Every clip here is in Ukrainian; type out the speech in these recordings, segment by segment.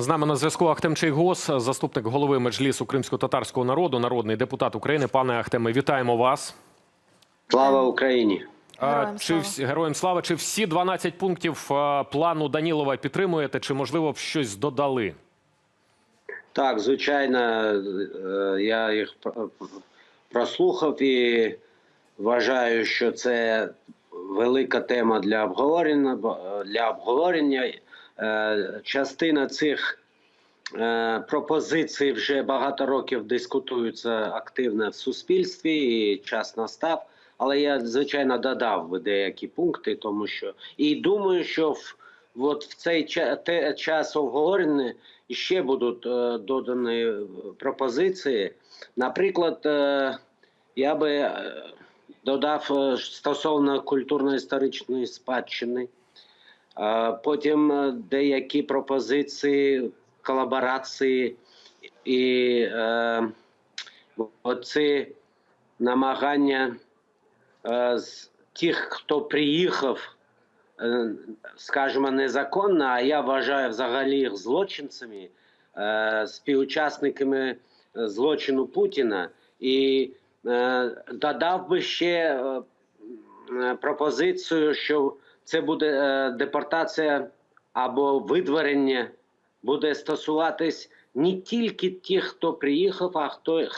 З нами на зв'язку Ахтем Чейгос, заступник голови Меджлісу кримсько-татарського народу, народний депутат України. Пане Ахтеме, вітаємо вас. Слава Україні! Героям чи слава. всі героям слава? Чи всі 12 пунктів плану Данілова підтримуєте? Чи можливо б щось додали? Так, звичайно, е, я їх прослухав і вважаю, що це велика тема для обговорення. для обговорення. Е, Частина цих е, пропозицій вже багато років дискутуються активно в суспільстві, і час настав. Але я, звичайно, додав би деякі пункти, тому що і думаю, що в, от в цей час обговорення ще будуть е, додані пропозиції. Наприклад, е, я би е, додав стосовно культурно-історичної спадщини. Потім е, деякі пропозиції колаборації і е, оці намагання е, з тих, хто приїхав, е, скажімо, незаконно, а я вважаю взагалі їх злочинцями, е, співучасниками е, злочину Путіна. І е, додав би ще е, пропозицію, що це буде е, депортація або видворення буде стосуватись не тільки тих, хто приїхав, а хто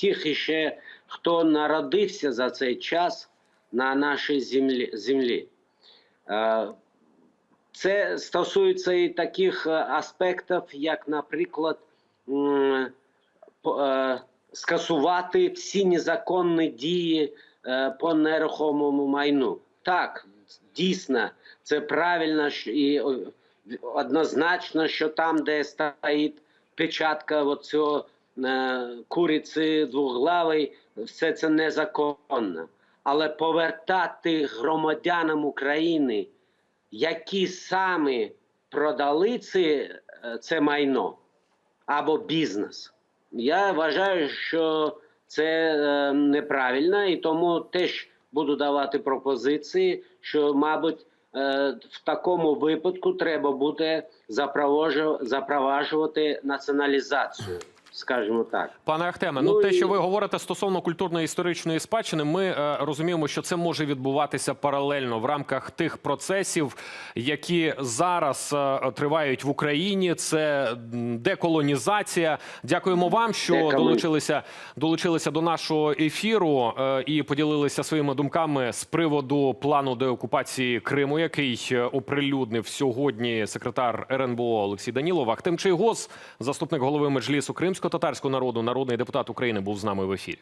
тих іще, хто народився за цей час на нашій землі. землі. Е, Це стосується і таких е, аспектів, як, наприклад, скасувати всі незаконні дії по нерухомому майну. Так, дійсно, це правильно і однозначно, що там, де стоїть печатка оцього е, куриці двоглавої, все це незаконно. Але повертати громадянам України, які саме продали це, це майно або бізнес. Я вважаю, що це е, неправильно, і тому теж буду давати пропозиції, що, мабуть, е, в такому випадку треба буде запроваджу- запроваджувати націоналізацію, скажімо так. Пане Ахтеме, ну, Ну, те, і- що ви говорите стосовно культурно-історичної спадщини, ми е, розуміємо, що це може відбуватися паралельно в рамках тих процесів, які зараз е, тривають в Україні. Це деколонізація. Дякуємо вам, що Деколон- долучилися, долучилися до нашого ефіру е, і поділилися своїми думками з приводу плану деокупації Криму, який е, оприлюднив сьогодні секретар РНБО Олексій Данілов. Ахтем Чийгоз, заступник голови Меджлісу кримсько-татарського народу, народний депутат України, був з нами в ефірі.